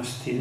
Ας τι.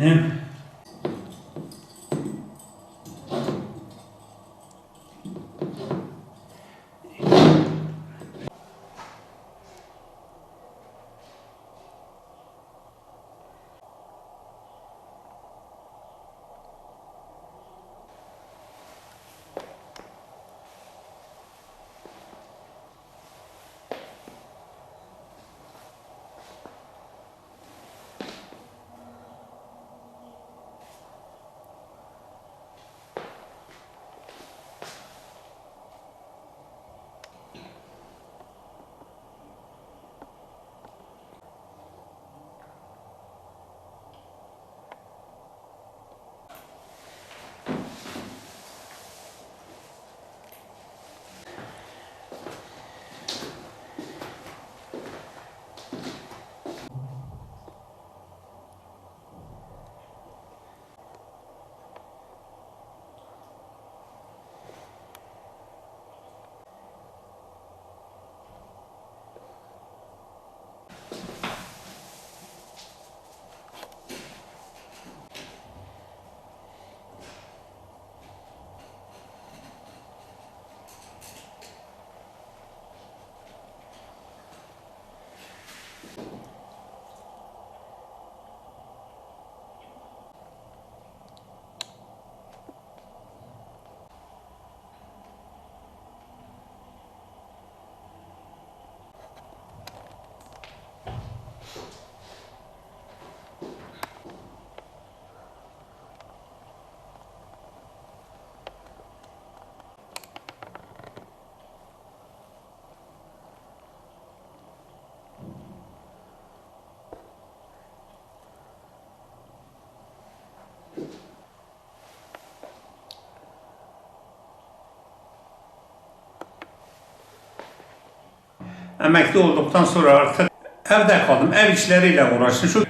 Emekli olduktan sonra artık evde kaldım. Ev işleriyle uğraştım. Şu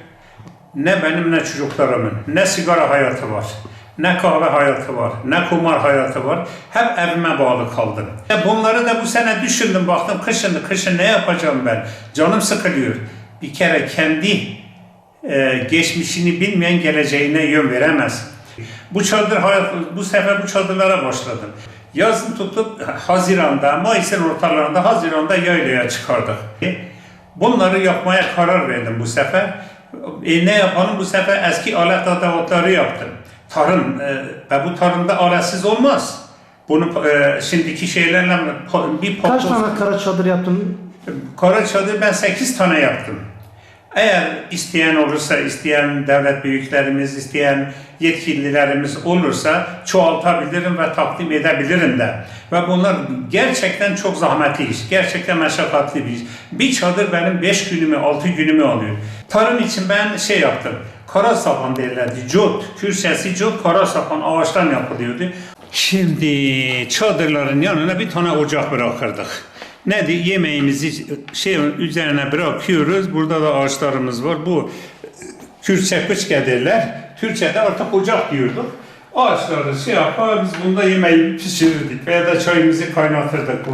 ne benim ne çocuklarımın ne sigara hayatı var. Ne kahve hayatı var, ne kumar hayatı var. Hep evime bağlı kaldım. E bunları da bu sene düşündüm, baktım kışın, kışın ne yapacağım ben? Canım sıkılıyor. Bir kere kendi e, geçmişini bilmeyen geleceğine yön veremez. Bu çadır hayat, bu sefer bu çadırlara başladım. Yazın tutup Haziran'da, Mayıs'ın ortalarında Haziran'da yaylaya çıkardık. Bunları yapmaya karar verdim bu sefer. E, ne yapalım bu sefer eski alet edevatları yaptım. Tarım e, ve bu tarımda aletsiz olmaz. Bunu e, şimdiki şeylerle bir Kaç tane kara çadır yaptın? Kara çadır ben 8 tane yaptım. Eğer isteyen olursa, isteyen devlet büyüklerimiz, isteyen yetkililerimiz olursa çoğaltabilirim ve takdim edebilirim de. Ve bunlar gerçekten çok zahmetli iş, gerçekten meşakkatli bir iş. Bir çadır benim 5 günümü, 6 günümü alıyor. Tarım için ben şey yaptım, kara sapan derlerdi, cot, Kürşesi cot, kara sapan ağaçtan yapılıyordu. Şimdi çadırların yanına bir tane ocak bırakırdık. Nedir? Yemeğimizi şey üzerine bırakıyoruz. Burada da ağaçlarımız var. Bu Kürtçe kıçke derler. Türkçe'de artık ocak diyorduk. Ağaçları şey yapar, biz bunda yemeği pişirirdik veya da çayımızı kaynatırdık.